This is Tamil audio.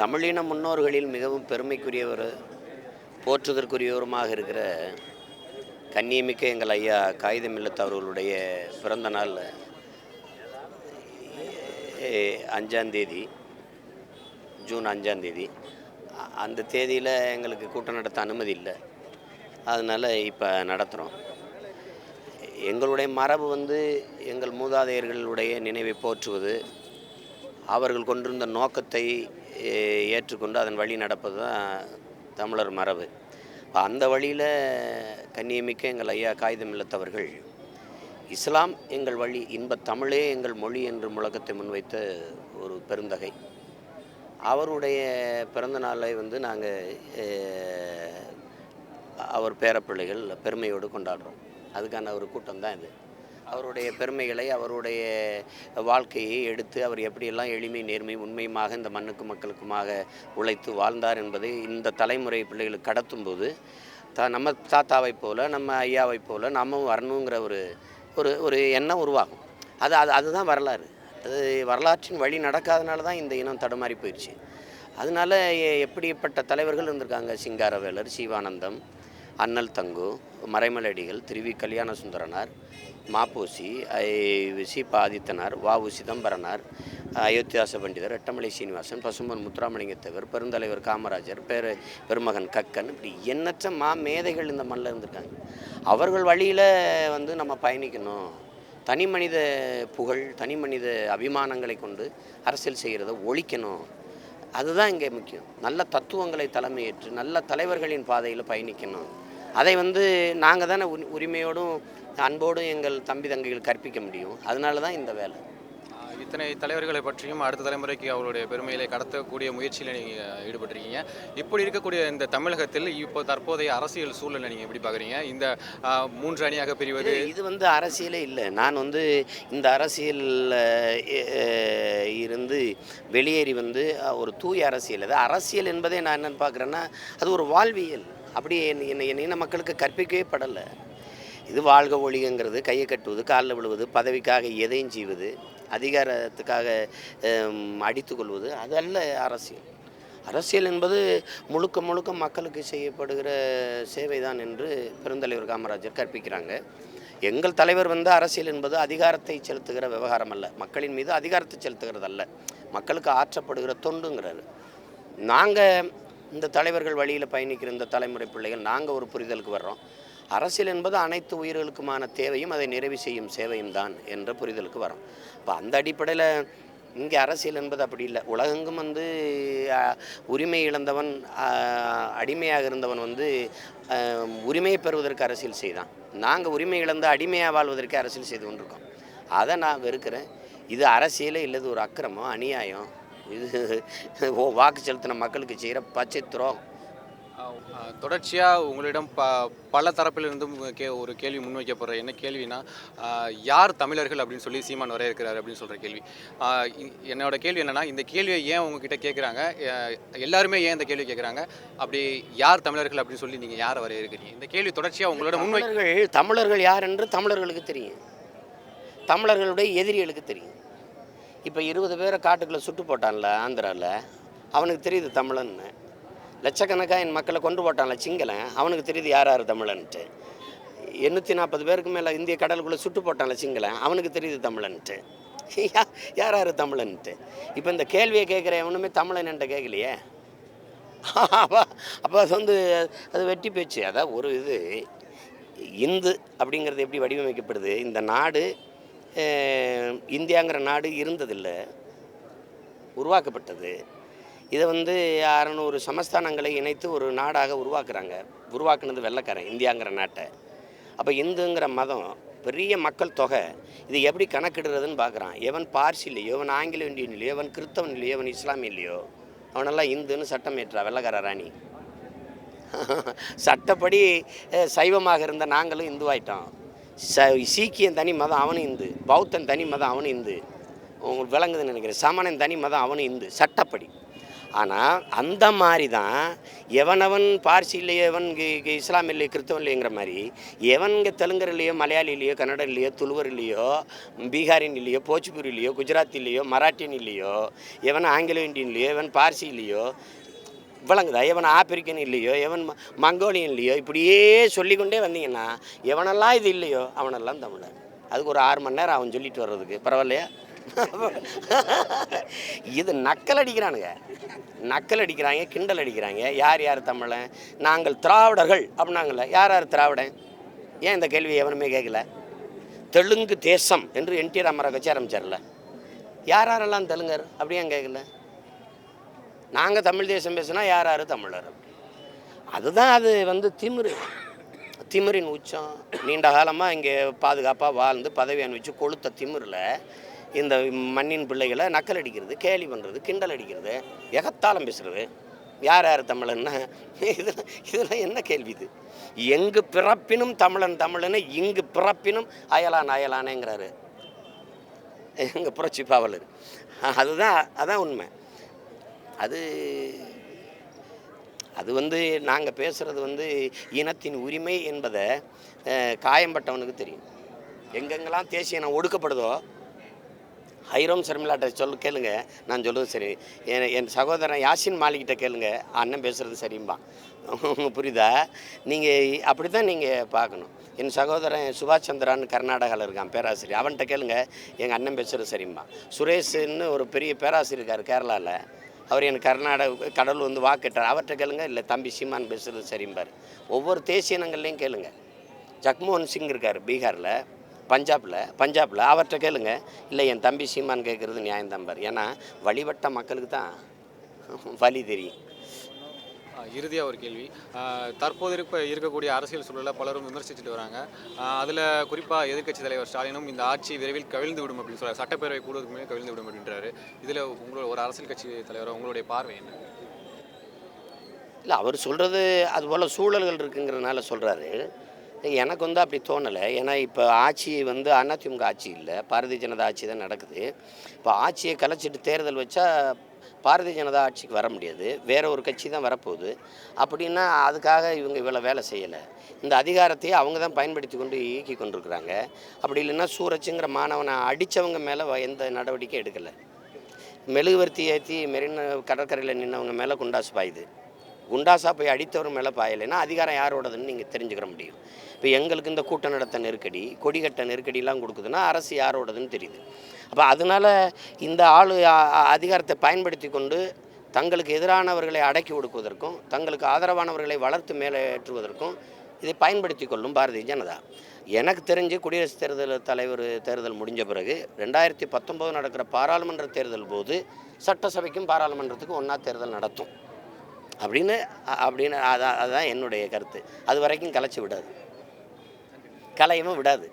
தமிழின முன்னோர்களில் மிகவும் பெருமைக்குரியவர் போற்றுதற்குரியவருமாக இருக்கிற கண்ணியமிக்க எங்கள் ஐயா காகிதம் இல்லத்து அவர்களுடைய பிறந்த நாள் அஞ்சாந்தேதி ஜூன் அஞ்சாந்தேதி அந்த தேதியில் எங்களுக்கு கூட்டம் நடத்த அனுமதி இல்லை. அதனால் இப்போ நடத்துகிறோம் எங்களுடைய மரபு வந்து எங்கள் மூதாதையர்களுடைய நினைவை போற்றுவது அவர்கள் கொண்டிருந்த நோக்கத்தை ஏற்றுக்கொண்டு அதன் வழி நடப்பது தான் தமிழர் மரபு. இப்போ அந்த வழியில் கண்ணியமிக்க எங்கள் ஐயா காகிதம் இல்லத்தவர்கள் இஸ்லாம் எங்கள் வழி இன்பத் தமிழே எங்கள் மொழி என்று முழக்கத்தை முன்வைத்த ஒரு பெருந்தகை. அவருடைய பிறந்த நாளை வந்து நாங்கள் அவர் பேரப்பிள்ளைகள் பெருமையோடு கொண்டாடுறோம். அதுக்கான ஒரு கூட்டம் தான் இது. அவருடைய பெருமைகளை அவருடைய வாழ்க்கையை எடுத்து அவர் எப்படியெல்லாம் எளிமை நேர்மை உண்மையுமாக இந்த மண்ணுக்கும் மக்களுக்குமாக உழைத்து வாழ்ந்தார் என்பதை இந்த தலைமுறை பிள்ளைகளுக்கு கடத்தும்போது தா நம்ம தாத்தாவைப் போல நம்ம ஐயாவைப் போல நம்மவும் வரணுங்கிற ஒரு ஒரு ஒரு எண்ணம் உருவாகும். அது அது அதுதான் வரலாறு. அது வரலாற்றின் வழி நடக்காதனால தான் இந்த இனம் தடுமாறி போயிடுச்சு அதனால எப்படிப்பட்ட தலைவர்கள் இருந்திருக்காங்க? சிங்காரவேலர் சிவானந்தம் அண்ணல் தங்கு மறைமலடிகள் திருவி கல்யாண சுந்தரனார் மாப்போசி ஐ- சி பாதித்தனார் ஆதித்தனார் வாவு சிதம்பரனார் அயோத்தியாச பண்டிதர் எட்டமலை சீனிவாசன் பசும்பன் முத்துராமலிங்கத்தேவர் பெருந்தலைவர் காமராஜர் பேர் பெருமகன் கக்கன் இப்படி எண்ணற்ற மா மேதைகள் இந்த மண்ணில் இருந்திருக்காங்க. அவர்கள் வழியில் வந்து நம்ம பயணிக்கணும். தனி மனித புகழ் தனி மனித அபிமானங்களை கொண்டு அரசியல் செய்கிறத ஒழிக்கணும். அதுதான் இங்கே முக்கியம். நல்ல தத்துவங்களை தலைமையேற்று நல்ல தலைவர்களின் பாதையில் பயணிக்கணும். அதை வந்து நாங்கள் தானே உரி- உரிமையோடும் அன்போடும் எங்கள் தம்பி தங்கைகள் கற்பிக்க முடியும். அதனால தான் இந்த வேலை. இத்தனை தலைவர்களை பற்றியும் அடுத்த தலைமுறைக்கு அவருடைய பெருமைகளை கடத்தக்கூடிய முயற்சியில் நீங்கள் ஈடுபட்டிருக்கீங்க. இப்படி இருக்கக்கூடிய இந்த தமிழகத்தில் இப்போ தற்போதைய அரசியல் சூழலை நீங்கள் எப்படி பார்க்குறீங்க? இந்த மூன்று அணியாக பிரிவது? இது- வந்து அரசியலே இல்லை. நான் வந்து இந்த அரசியல் இருந்து வெளியேறி வந்து ஒரு தூய அரசியல். அது அரசியல் என்பதே நான் என்னன்னு பார்க்குறேன்னா அது ஒரு வாழ்வியல். அப்படி என்னை என்னை என் மக்களுக்கு கற்பிக்கவே படலை. இது வாழ்க ஒழிகங்கிறது கையை கட்டுவது காலில் விழுவது பதவிக்காக எதையும் செய்வது அதிகாரத்துக்காக அடித்து கொள்வது அது அல்ல அரசியல். அரசியல் என்பது முழுக்க முழுக்க மக்களுக்கு செய்யப்படுகிற சேவை தான் என்று பெருந்தலைவர் காமராஜர் கற்பிக்கிறாங்க. எங்கள் தலைவர் வந்து அரசியல் என்பது அதிகாரத்தை செலுத்துகிற விவகாரம் அல்ல. மக்களின் மீது அதிகாரத்தை செலுத்துகிறது அல்ல மக்களுக்கு ஆற்றப்படுகிற தொண்டுங்கிறாரு. நாங்கள் இந்த தலைவர்கள் வழியில் பயணிக்கிற இந்த தலைமுறை பிள்ளைகள் நாங்கள் ஒரு புரிதலுக்கு வர்றோம். அரசியல் என்பது அனைத்து உயிர்களுக்குமான தேவையும் அதை நிறைவு செய்யும் சேவையும் தான் என்ற புரிதலுக்கு வரோம் இப்போ அந்த அடிப்படையில் இங்கே அரசியல் என்பது அப்படி இல்லை. உலகெங்கும் வந்து உரிமை இழந்தவன் அடிமையாக இருந்தவன் வந்து உரிமையை பெறுவதற்கு அரசியல் செய்தான். நாங்கள் உரிமை இழந்து அடிமையாக வாழ்வதற்கு அரசியல் செய்து கொண்டிருக்கோம். அதை நான் வெறுக்கிறேன். இது அரசியலே இல்லது ஒரு அக்கிரமம் அநியாயம் இது ஓ வாக்கு செலுத்தின மக்களுக்கு செய்கிற பச்சை துரோகம். தொடர்ச்சியாக உங்களிடம் ப பல தரப்பிலிருந்தும் கே ஒரு கேள்வி முன்வைக்கப்படுற என்ன கேள்வினா யார் தமிழர்கள் அப்படின்னு சொல்லி சீமான் வர இருக்கிறார் அப்படின்னு சொல்கிற கேள்வி. என்னோட கேள்வி என்னன்னா இந்த கேள்வியை ஏன் உங்ககிட்ட கேட்குறாங்க எல்லாருமே ஏன் இந்த கேள்வி கேட்குறாங்க அப்படி யார் தமிழர்கள் அப்படின்னு சொல்லி நீங்கள் யாரை வர இருக்கிறீங்க? இந்த கேள்வி தொடர்ச்சியாக உங்களோட முன்வை தமிழர்கள் தமிழர்கள் யார் என்று தமிழர்களுக்கு தெரியும். தமிழர்களுடைய எதிரிகளுக்கு தெரியும். இப்போ இருபது பேரை காட்டுக்குள்ளே சுட்டு போட்டான்ல ஆந்திராவில் அவனுக்கு தெரியுது தமிழன்னு. லட்சக்கணக்காக என் மக்களை கொண்டு போட்டான்ல சிங்களன். அவனுக்கு தெரியுது யார் யார் தமிழன்ட்டு. எண்ணூற்றி நாற்பது பேருக்கு மேலே இந்திய கடலுக்குள்ளே சுட்டு போட்டான்ல சிங்களன். அவனுக்கு தெரியுது தமிழன்ட்டு. யா- யார் யார் தமிழன்ட்டு? இப்போ இந்த கேள்வியை கேட்குற எவனுமே தமிழன் என்கிட்ட கேட்கலையே? அப்போ அப்போ அது வந்து அது வெட்டி பேச்சு. அதான் ஒரு இது. இந்து அப்படிங்கிறது எப்படி வடிவமைக்கப்படுது? இந்த நாடு இந்தியாங்கிற நாடு இருந்ததில்லை. உருவாக்கப்பட்டது. இதை வந்து அறநூறு சமஸ்தானங்களை இணைத்து ஒரு நாடாக உருவாக்குறாங்க. உருவாக்குனது வெள்ளைக்காரன் இந்தியாங்கிற நாட்டை. அப்போ இந்துங்கிற மதம் பெரிய மக்கள் தொகை இது எப்படி கணக்கிடுறதுன்னு பார்க்குறான் எவன் பார்சி இல்லையோ எவன் ஆங்கில இந்தியன் இல்லையோ எவன் கிறிஸ்தவன் இல்லையோ எவன் இஸ்லாமிய இல்லையோ அவனெல்லாம் இந்துன்னு சட்டம் ஏற்றா வெள்ளக்கார ராணி. சட்டப்படி சைவமாக இருந்த நாங்களும் இந்துவாயிட்டோம். ச சீக்கியன் தனி மதம் அவனும் இந்து பௌத்தன் தனி மதம் அவனும் இந்து உங்களுக்கு விளங்குதுன்னு நினைக்கிறேன். சமணன் தனி மதம் அவனும் இந்து சட்டப்படி. ஆனால் அந்த மாதிரி தான் எவனவன் பார்சி இல்லையோ எவன் இஸ்லாம் இல்லையோ கிறிஸ்தவன் இல்லைங்கிற மாதிரி எவன் தெலுங்கர் இல்லையோ மலையாளி இல்லையோ கன்னடம் இல்லையோ துளுவர் இல்லையோ பீகாரின் இல்லையோ போச்சுபூரி இல்லையோ குஜராத் இல்லையோ மராட்டியன் இல்லையோ எவன் ஆங்கிலோ இந்தியன் இல்லையோ எவன் பார்சி இல்லையோ விளங்குதா? எவன் ஆப்பிரிக்கன் இல்லையோ எவன் மங்கோலியன் இல்லையோ இப்படியே சொல்லிக்கொண்டே வந்தீங்கன்னா எவனெல்லாம் இது இல்லையோ அவனெல்லாம் தமிழன். அதுக்கு ஒரு ஆறு மணி நேரம் அவன் சொல்லிட்டு வர்றதுக்கு. பரவாயில்லையா? இது நக்கல் அடிக்கிறானுங்க. நக்கல் அடிக்கிறாங்க கிண்டல் அடிக்கிறாங்க. யார் யார் தமிழன்? நாங்கள் திராவிடர்கள் அப்படின்னாங்கல்ல யார் யார் திராவிடன்? ஏன் இந்த கேள்வி எவனுமே கேட்கல? தெலுங்கு தேசம் என்று என் டி ராமராவ் கட்சி ஆரம்பிச்சார்ல. யார் யாரெல்லாம் தெலுங்கர்? அப்படியே கேட்கல? நாங்கள் தமிழ் தேசம் பேசுனா யார் யார் தமிழர் அதுதான் அது வந்து திமிரு. திமிரின் உச்சம். நீண்ட காலமாக இங்கே பாதுகாப்பாக வாழ்ந்து பதவி அனுபவிச்சு கொளுத்த திமிரில் இந்த மண்ணின் பிள்ளைகளை நக்கல் அடிக்கிறது கேலி பண்ணுறது கிண்டல் அடிக்கிறது. எகத்தாளம் பேசுறது. யார் யார் தமிழன்னா இதில் இதெல்லாம் என்ன கேள்வி இது? எங்கு பிறப்பினும் தமிழன் தமிழன்னு இங்கு பிறப்பினும் அயலான் அயலானேங்கிறாரு. எங்கள் புரட்சி பாவலர். அதுதான் அதான் உண்மை. அது அது வந்து நாங்கள் பேசுகிறது வந்து இனத்தின் உரிமை என்பதை காயம்பட்டவனுக்கு தெரியும். எங்கெங்கெல்லாம் தேசிய இனம் ஒடுக்கப்படுதோ ஹைரோம் சர்மிலாட்ட சொல்ல கேளுங்க. நான் சொல்கிறது சரி. என் என் சகோதரன் யாசின் மாலிகிட்ட கேளுங்க. அண்ணன் பேசுகிறது சரிம்பான். புரியுதா? நீங்கள் அப்படி தான் நீங்கள் பார்க்கணும். என் சகோதரன் சுபாஷ் சந்திரான்னு கர்நாடகாவில் இருக்கான் பேராசிரியர். அவன்கிட்ட கேளுங்க. எங்கள் அண்ணன் பேசுகிறது சரிம்பான். சுரேஷ்னு ஒரு பெரிய பேராசிரியர் இருக்கார் கேரளாவில் அவர் எனக்கு கர்நாடக கடல் வந்து வாக்கிட்டார் அவர்கிட்ட கேளுங்க. இல்லை தம்பி சீமான் பேசுகிறது சரிம்பார். ஒவ்வொரு தேசிய இனங்கள்லையும் கேளுங்க. ஜக்மோகன் சிங் இருக்கார் பீகாரில் பஞ்சாபில் பஞ்சாபில் அவர்கிட்ட கேளுங்க. இல்லை என் தம்பி சீமான் கேட்குறது நியாயம்தான்பார் ஏன்னா வழிபட்ட மக்களுக்கு தான் வழி தெரியும். இறுதியாக ஒரு கேள்வி. தற்போது இருப்ப இருக்கக்கூடிய அரசியல் சூழலில் பலரும் விமர்சிச்சுட்டு வராங்க. அதில் குறிப்பாக எதிர்க்கட்சி தலைவர் ஸ்டாலினும் இந்த ஆட்சி விரைவில் கவிழ்ந்து விடும் அப்படின்னு சொல்றாரு. சட்டப்பேரவை கூடுவதற்கு முன்னே கவிழ்ந்து விடும் அப்படின்றாரு. இதில் உங்களோட ஒரு அரசியல் கட்சி தலைவராக உங்களுடைய பார்வை என்ன? இல்லை அவர் சொல்கிறது அது போல் சூழல்கள் இருக்குங்கிறதுனால சொல்கிறாரு எனக்கு வந்து அப்படி தோணலை. ஏன்னா இப்போ ஆட்சி வந்து அதிமுக ஆட்சி இல்லை. பாரதிய ஜனதா ஆட்சி தான் நடக்குது. இப்போ ஆட்சியை கலைச்சிட்டு தேர்தல் வச்சா பாரதிய ஜனதா ஆட்சிக்கு வர முடியாது. வேற ஒரு கட்சி தான் வரப்போகுது. அப்படின்னா அதுக்காக இவங்க இவ்வளோ வேலை செய்யலை. இந்த அதிகாரத்தையே அவங்க தான் பயன்படுத்தி கொண்டு இயக்கி கொண்டிருக்கிறாங்க. அப்படி இல்லைன்னா சூரஜுங்கிற மாணவனை அடித்தவங்க மேலே எந்த நடவடிக்கையும் எடுக்கலை. மெழுகுவர்த்தி ஏற்றி மெரின கடற்கரையில் நின்றவங்க மேலே குண்டாசு பாயுது. குண்டாசா போய் அடித்தவர் மேலே பாயலைன்னா அதிகாரம் யாரோடதுன்னு நீங்கள் தெரிஞ்சுக்கிற முடியும். இப்போ எங்களுக்கு இந்த கூட்ட நடத்த நெருக்கடி கொடிகட்ட நெருக்கடிலாம் கொடுக்குதுன்னா அரசு யாரோடதுன்னு தெரியுது. அப்போ அதனால் இந்த ஆள் அதிகாரத்தை பயன்படுத்தி கொண்டு தங்களுக்கு எதிரானவர்களை அடக்கி ஒடுக்குவதற்கும் தங்களுக்கு ஆதரவானவர்களை வளர்த்து மேலேற்றுவதற்கும் இதை பயன்படுத்தி கொள்ளும் பாரதிய ஜனதா. எனக்கு தெரிஞ்சு குடியரசுத் தேர்தல் தலைவர் தேர்தல் முடிஞ்ச பிறகு ரெண்டாயிரத்தி பத்தொம்போது நடக்கிற பாராளுமன்ற தேர்தல் போது சட்டசபைக்கும் பாராளுமன்றத்துக்கும் ஒன்றா தேர்தல் நடத்தும். அப்படின்னு அப்படின்னு அதான் அதுதான் என்னுடைய கருத்து. அது வரைக்கும் கலைச்சி விடாது. கலையவும் விடாது.